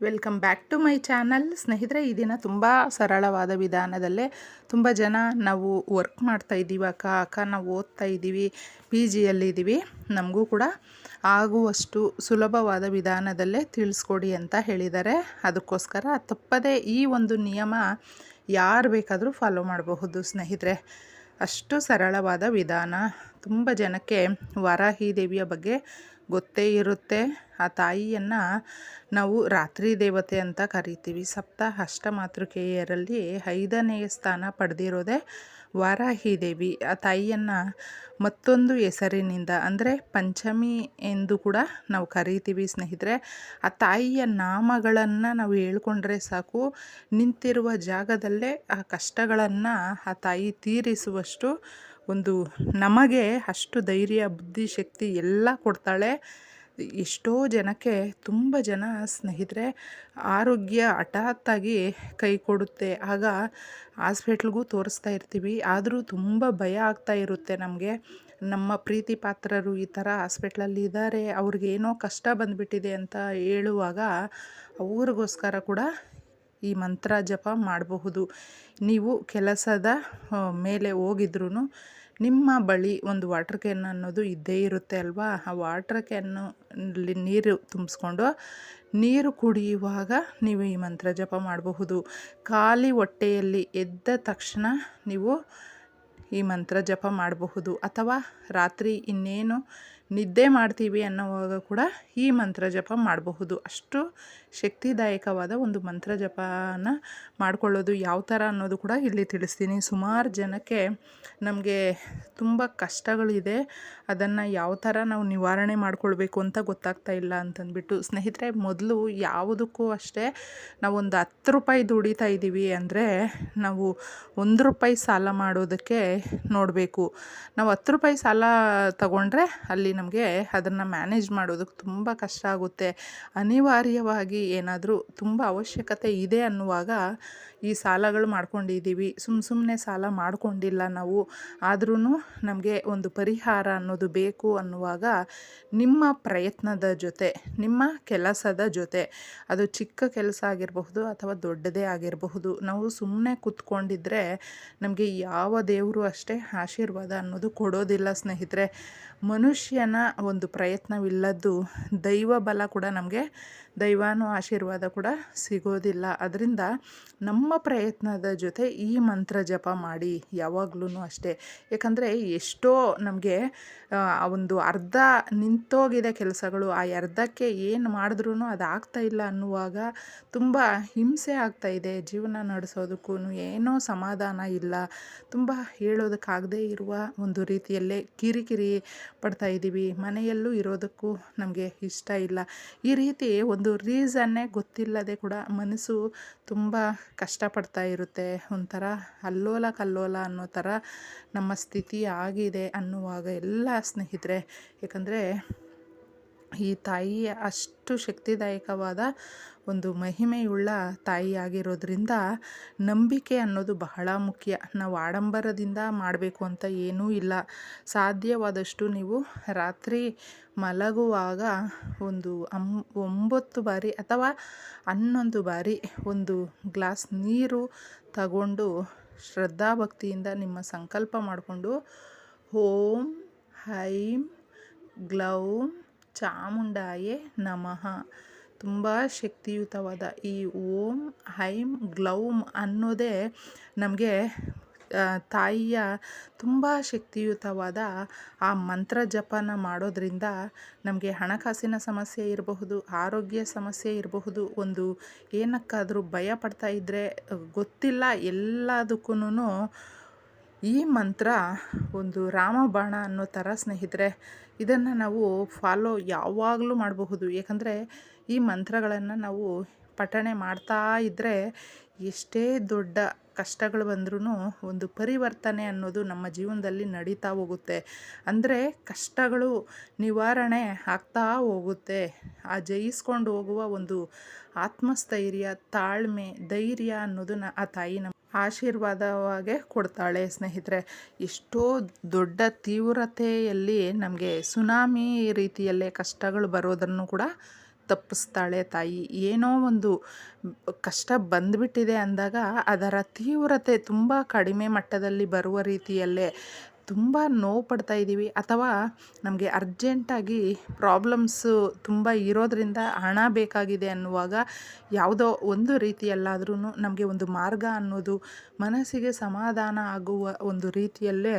Welcome back to my channel. ಸ್ನೇಹಿತರೆ, ಈ ದಿನ ತುಂಬ ಸರಳವಾದ ವಿಧಾನದಲ್ಲೇ ತುಂಬ ಜನ ನಾವು ವರ್ಕ್ ಮಾಡ್ತಾ ಇದ್ದೀವಿ, ಅಕ್ಕ ಅಕ್ಕ ನಾವು ಓದ್ತಾ ಇದ್ದೀವಿ ಪಿ ಜಿಯಲ್ಲಿದ್ದೀವಿ ನಮಗೂ ಕೂಡ ಆಗುವಷ್ಟು ಸುಲಭವಾದ ವಿಧಾನದಲ್ಲೇ ತಿಳಿಸ್ಕೊಡಿ ಅಂತ ಹೇಳಿದ್ದಾರೆ. ಅದಕ್ಕೋಸ್ಕರ ತಪ್ಪದೇ ಈ ಒಂದು ನಿಯಮ ಯಾರು ಬೇಕಾದರೂ ಫಾಲೋ ಮಾಡಬಹುದು ಸ್ನೇಹಿತರೆ. ಅಷ್ಟು ಸರಳವಾದ ವಿಧಾನ. ತುಂಬ ಜನಕ್ಕೆ ವಾರಾಹಿ ದೇವಿಯ ಬಗ್ಗೆ ಗೊತ್ತೇ ಇರುತ್ತೆ. ಆ ತಾಯಿಯನ್ನು ನಾವು ರಾತ್ರಿ ದೇವತೆ ಅಂತ ಕರಿತೀವಿ. ಸಪ್ತ ಅಷ್ಟಮಾತೃಕೆಯರಲ್ಲಿ ಐದನೆಯ ಸ್ಥಾನ ಪಡೆದಿರೋದೆ ವಾರಾಹಿ ದೇವಿ. ಆ ತಾಯಿಯನ್ನು ಮತ್ತೊಂದು ಹೆಸರಿನಿಂದ ಅಂದರೆ ಪಂಚಮಿ ಎಂದು ಕೂಡ ನಾವು ಕರಿತೀವಿ ಸ್ನೇಹಿತರೆ. ಆ ತಾಯಿಯ ನಾಮಗಳನ್ನು ನಾವು ಹೇಳ್ಕೊಂಡ್ರೆ ಸಾಕು. ನಿಂತಿರುವ ಜಾಗದಲ್ಲೇ ಆ ಕಷ್ಟಗಳನ್ನು ಆ ತಾಯಿ ತೀರಿಸುವಷ್ಟು ಒಂದು ನಮಗೆ ಅಷ್ಟು ಧೈರ್ಯ ಬುದ್ಧಿಶಕ್ತಿ ಎಲ್ಲ ಕೊಡ್ತಾಳೆ. ಎಷ್ಟೋ ಜನಕ್ಕೆ ತುಂಬ ಜನ ಸ್ನೇಹಿತರೆ ಆರೋಗ್ಯ ಹಠಾತ್ತಾಗಿ ಕೈ ಕೊಡುತ್ತೆ. ಆಗ ಹಾಸ್ಪಿಟ್ಲ್ಗೂ ತೋರಿಸ್ತಾ ಇರ್ತೀವಿ. ಆದರೂ ತುಂಬ ಭಯ ಆಗ್ತಾ ಇರುತ್ತೆ ನಮಗೆ. ನಮ್ಮ ಪ್ರೀತಿ ಪಾತ್ರರು ಈ ಥರ ಹಾಸ್ಪಿಟ್ಲಲ್ಲಿ ಇದ್ದಾರೆ. ಅವ್ರಿಗೆ ಏನೋ ಕಷ್ಟ ಬಂದುಬಿಟ್ಟಿದೆ ಅಂತ ಹೇಳುವಾಗ ಅವ್ರಿಗೋಸ್ಕರ ಕೂಡ ಈ ಮಂತ್ರ ಜಪ ಮಾಡಬಹುದು. ನೀವು ಕೆಲಸದ ಮೇಲೆ ಹೋಗಿದ್ರೂ ನಿಮ್ಮ ಬಳಿ ಒಂದು ವಾಟರ್ ಕ್ಯಾನ್ ಅನ್ನೋದು ಇದ್ದೇ ಇರುತ್ತೆ ಅಲ್ವಾ? ಆ ವಾಟರ್ ಕ್ಯಾನ್ನು ನೀರು ತುಂಬಿಸ್ಕೊಂಡು ನೀರು ಕುಡಿಯುವಾಗ ನೀವು ಈ ಮಂತ್ರ ಜಪ ಮಾಡಬಹುದು. ಖಾಲಿ ಹೊಟ್ಟೆಯಲ್ಲಿ ಎದ್ದ ತಕ್ಷಣ ನೀವು ಈ ಮಂತ್ರ ಜಪ ಮಾಡಬಹುದು. ಅಥವಾ ರಾತ್ರಿ ಇನ್ನೇನು ನಿದ್ದೆ ಮಾಡ್ತೀವಿ ಅನ್ನೋವಾಗ ಕೂಡ ಈ ಮಂತ್ರ ಜಪ ಮಾಡಬಹುದು. ಅಷ್ಟು ಶಕ್ತಿದಾಯಕವಾದ ಒಂದು ಮಂತ್ರ ಜಪನ ಮಾಡ್ಕೊಳ್ಳೋದು ಯಾವ ಥರ ಅನ್ನೋದು ಕೂಡ ಇಲ್ಲಿ ತಿಳಿಸ್ತೀನಿ. ಸುಮಾರು ಜನಕ್ಕೆ ನಮಗೆ ತುಂಬ ಕಷ್ಟಗಳಿದೆ. ಅದನ್ನು ಯಾವ ಥರ ನಾವು ನಿವಾರಣೆ ಮಾಡಿಕೊಳ್ಬೇಕು ಅಂತ ಗೊತ್ತಾಗ್ತಾ ಇಲ್ಲ ಅಂತಂದ್ಬಿಟ್ಟು. ಸ್ನೇಹಿತರೆ, ಮೊದಲು ಯಾವುದಕ್ಕೂ ಅಷ್ಟೇ ನಾವು ಒಂದು ಹತ್ತು ರೂಪಾಯಿ ದುಡಿತಾ ಇದ್ದೀವಿ ಅಂದರೆ ನಾವು ಒಂದು ರೂಪಾಯಿ ಸಾಲ ಮಾಡೋದಕ್ಕೆ ನೋಡಬೇಕು. ನಾವು ಹತ್ತು ರೂಪಾಯಿ ಸಾಲ ತಗೊಂಡ್ರೆ ಅಲ್ಲಿ ನಮಗೆ ಅದನ್ನು ಮ್ಯಾನೇಜ್ ಮಾಡೋದಕ್ಕೆ ತುಂಬ ಕಷ್ಟ ಆಗುತ್ತೆ. ಅನಿವಾರ್ಯವಾಗಿ ಏನಾದರೂ ತುಂಬ ಅವಶ್ಯಕತೆ ಇದೆ ಅನ್ನುವಾಗ ಈ ಸಾಲಗಳು ಮಾಡ್ಕೊಂಡಿದ್ದೀವಿ. ಸುಮ್ಮ ಸುಮ್ಮನೆ ಸಾಲ ಮಾಡಿಕೊಂಡಿಲ್ಲ ನಾವು. ಆದ್ರೂ ನಮಗೆ ಒಂದು ಪರಿಹಾರ ಅನ್ನೋದು ಬೇಕು ಅನ್ನುವಾಗ ನಿಮ್ಮ ಪ್ರಯತ್ನದ ಜೊತೆ, ನಿಮ್ಮ ಕೆಲಸದ ಜೊತೆ, ಅದು ಚಿಕ್ಕ ಕೆಲಸ ಆಗಿರಬಹುದು ಅಥವಾ ದೊಡ್ಡದೇ ಆಗಿರಬಹುದು, ನಾವು ಸುಮ್ಮನೆ ಕೂತ್ಕೊಂಡಿದ್ರೆ ನಮಗೆ ಯಾವ ದೇವರು ಅಷ್ಟೇ ಆಶೀರ್ವಾದ ಅನ್ನೋದು ಕೊಡೋದಿಲ್ಲ ಸ್ನೇಹಿತರೆ. ಮನುಷ್ಯನ ಒಂದು ಪ್ರಯತ್ನವಿಲ್ಲದ್ದು ದೈವ ಬಲ ಕೂಡ ನಮಗೆ ದೈವಾನು ಆಶೀರ್ವಾದ ಕೂಡ ಸಿಗೋದಿಲ್ಲ. ಅದರಿಂದ ನಮ್ಮ ಪ್ರಯತ್ನದ ಜೊತೆ ಈ ಮಂತ್ರ ಜಪ ಮಾಡಿ ಯಾವಾಗ್ಲೂ ಅಷ್ಟೇ. ಯಾಕಂದರೆ ಎಷ್ಟೋ ನಮಗೆ ಒಂದು ಅರ್ಧ ನಿಂತೋಗಿದೆ ಕೆಲಸಗಳು, ಆ ಅರ್ಧಕ್ಕೆ ಏನು ಮಾಡಿದ್ರೂ ಅದು ಆಗ್ತಾ ಇಲ್ಲ ಅನ್ನುವಾಗ ತುಂಬ ಹಿಂಸೆ ಆಗ್ತಾ ಇದೆ. ಜೀವನ ನಡೆಸೋದಕ್ಕೂ ಏನೋ ಸಮಾಧಾನ ಇಲ್ಲ. ತುಂಬ ಹೇಳೋದಕ್ಕಾಗದೇ ಇರುವ ಒಂದು ರೀತಿಯಲ್ಲೇ ಕಿರಿಕಿರಿ ಪಡ್ತಾ ಇದ್ದೀವಿ ಮನೆಯಲ್ಲೂ ಇರೋದಕ್ಕೂ ನಮಗೆ ಇಷ್ಟ ಇಲ್ಲ. ಈ ರೀತಿ ಒಂದು ರೀಸನ್ನೇ ಗೊತ್ತಿಲ್ಲದೆ ಕೂಡ ಮನಸ್ಸು ತುಂಬ ಕಷ್ಟಪಡ್ತಾ ಇರುತ್ತೆ. ಒಂಥರ ಅಲ್ಲೋಲ ಕಲ್ಲೋಲ ಅನ್ನೋ ಥರ ನಮ್ಮ ಸ್ಥಿತಿ ಆಗಿದೆ ಅನ್ನುವಾಗ ಎಲ್ಲ ಸ್ನೇಹಿತರೆ ಯಾಕಂದರೆ ಈ ತಾಯಿಯ ಅಷ್ಟು ಶಕ್ತಿದಾಯಕವಾದ ಒಂದು ಮಹಿಮೆಯುಳ್ಳ ತಾಯಿಯಾಗಿರೋದ್ರಿಂದ ನಂಬಿಕೆ ಅನ್ನೋದು ಬಹಳ ಮುಖ್ಯ. ನಾವು ಆಡಂಬರದಿಂದ ಮಾಡಬೇಕು ಅಂತ ಏನೂ ಇಲ್ಲ. ಸಾಧ್ಯವಾದಷ್ಟು ನೀವು ರಾತ್ರಿ ಮಲಗುವಾಗ ಒಂದು ಅಂ, ಒಂಬತ್ತು ಬಾರಿ ಅಥವಾ ಹನ್ನೊಂದು ಬಾರಿ ಒಂದು ಗ್ಲಾಸ್ ನೀರು ತಗೊಂಡು ಶ್ರದ್ಧಾಭಕ್ತಿಯಿಂದ ನಿಮ್ಮ ಸಂಕಲ್ಪ ಮಾಡಿಕೊಂಡು ಓಂ, ಹೈಂ, ಗ್ಲೌಂ ಚಾಮುಂಡಾಯೇ ನಮಃ. ತುಂಬ ಶಕ್ತಿಯುತವಾದ ಈ ಓಂ, ಹೈಂ ಗ್ಲೌಮ್ ಅನ್ನೋದೇ ನಮಗೆ ತಾಯಿಯ ತುಂಬ ಶಕ್ತಿಯುತವಾದ ಆ ಮಂತ್ರ ಜಪನ ಮಾಡೋದ್ರಿಂದ ನಮಗೆ ಹಣಕಾಸಿನ ಸಮಸ್ಯೆ ಇರಬಹುದು, ಆರೋಗ್ಯ ಸಮಸ್ಯೆ ಇರಬಹುದು, ಒಂದು ಏನಕ್ಕಾದರೂ ಭಯ ಪಡ್ತಾ ಇದ್ದರೆ ಗೊತ್ತಿಲ್ಲ ಎಲ್ಲದಕ್ಕೂ ಈ ಮಂತ್ರ ಒಂದು ರಾಮಬಾಣ ಅನ್ನೋ ಥರ ಸ್ನೇಹಿತರೆ, ಇದನ್ನು ನಾವು ಫಾಲೋ ಯಾವಾಗಲೂ ಮಾಡಬಹುದು. ಏಕೆಂದರೆ ಈ ಮಂತ್ರಗಳನ್ನು ನಾವು ಪಠಣೆ ಮಾಡ್ತಾ ಇದ್ದರೆ ಎಷ್ಟೇ ದೊಡ್ಡ ಕಷ್ಟಗಳು ಬಂದ್ರೂ ಒಂದು ಪರಿವರ್ತನೆ ಅನ್ನೋದು ನಮ್ಮ ಜೀವನದಲ್ಲಿ ನಡೀತಾ ಹೋಗುತ್ತೆ. ಅಂದರೆ ಕಷ್ಟಗಳು ನಿವಾರಣೆ ಆಗ್ತಾ ಹೋಗುತ್ತೆ. ಆ ಜಯಿಸ್ಕೊಂಡು ಹೋಗುವ ಒಂದು ಆತ್ಮಸ್ಥೈರ್ಯ, ತಾಳ್ಮೆ, ಧೈರ್ಯ ಅನ್ನೋದನ್ನ ಆ ತಾಯಿ ನಮ್ಮ ಆಶೀರ್ವಾದವಾಗೇ ಕೊಡ್ತಾಳೆ ಸ್ನೇಹಿತರೆ. ಎಷ್ಟೋ ದೊಡ್ಡ ತೀವ್ರತೆಯಲ್ಲಿ ನಮಗೆ ಸುನಾಮಿ ರೀತಿಯಲ್ಲೇ ಕಷ್ಟಗಳು ಬರೋದನ್ನು ಕೂಡ ತಪ್ಪಿಸ್ತಾಳೆ ತಾಯಿ. ಏನೋ ಒಂದು ಕಷ್ಟ ಬಂದುಬಿಟ್ಟಿದೆ ಅಂದಾಗ ಅದರ ತೀವ್ರತೆ ತುಂಬ ಕಡಿಮೆ ಮಟ್ಟದಲ್ಲಿ ಬರುವ ರೀತಿಯಲ್ಲೇ ತುಂಬ ನೋವು ಪಡ್ತಾ ಇದ್ದೀವಿ. ಅಥವಾ ನಮಗೆ ಅರ್ಜೆಂಟಾಗಿ ಪ್ರಾಬ್ಲಮ್ಸು ತುಂಬ ಇರೋದರಿಂದ ಹಣ ಬೇಕಾಗಿದೆ ಅನ್ನುವಾಗ ಯಾವುದೋ ಒಂದು ರೀತಿಯಲ್ಲಾದ್ರೂ ನಮಗೆ ಒಂದು ಮಾರ್ಗ ಅನ್ನೋದು ಮನಸ್ಸಿಗೆ ಸಮಾಧಾನ ಆಗುವ ಒಂದು ರೀತಿಯಲ್ಲೇ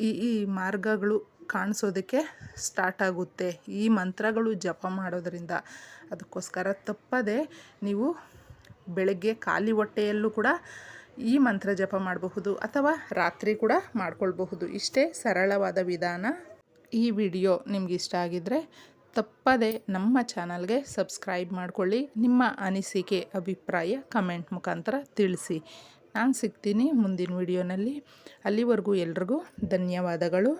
ಈ ಈ ಮಾರ್ಗಗಳು ಕಾಣಿಸೋದಕ್ಕೆ ಸ್ಟಾರ್ಟ್ ಆಗುತ್ತೆ. ಈ ಮಂತ್ರಗಳು ಜಪ ಮಾಡೋದರಿಂದ. ಅದಕ್ಕೋಸ್ಕರ ತಪ್ಪದೆ ನೀವು ಬೆಳಗ್ಗೆ ಖಾಲಿ ಹೊಟ್ಟೆಯಲ್ಲೂ ಕೂಡ ಈ ಮಂತ್ರ ಜಪ ಮಾಡಬಹುದು ಅಥವಾ ರಾತ್ರಿ ಕೂಡ ಮಾಡ್ಕೊಳ್ಬಹುದು. ಇಷ್ಟೇ ಸರಳವಾದ ವಿಧಾನ. ಈ ವಿಡಿಯೋ ನಿಮ್ಗೆ ಇಷ್ಟ ಆಗಿದ್ದರೆ ತಪ್ಪದೆ ನಮ್ಮ ಚಾನಲ್ಗೆ ಸಬ್ಸ್ಕ್ರೈಬ್ ಮಾಡಿಕೊಳ್ಳಿ. ನಿಮ್ಮ ಅನಿಸಿಕೆ, ಅಭಿಪ್ರಾಯ ಕಮೆಂಟ್ ಮುಖಾಂತರ ತಿಳಿಸಿ. ನಾನು ಸಿಗ್ತೀನಿ ಮುಂದಿನ ವಿಡಿಯೋನಲ್ಲಿ. ಅಲ್ಲಿವರೆಗೂ ಎಲ್ರಿಗೂ ಧನ್ಯವಾದಗಳು.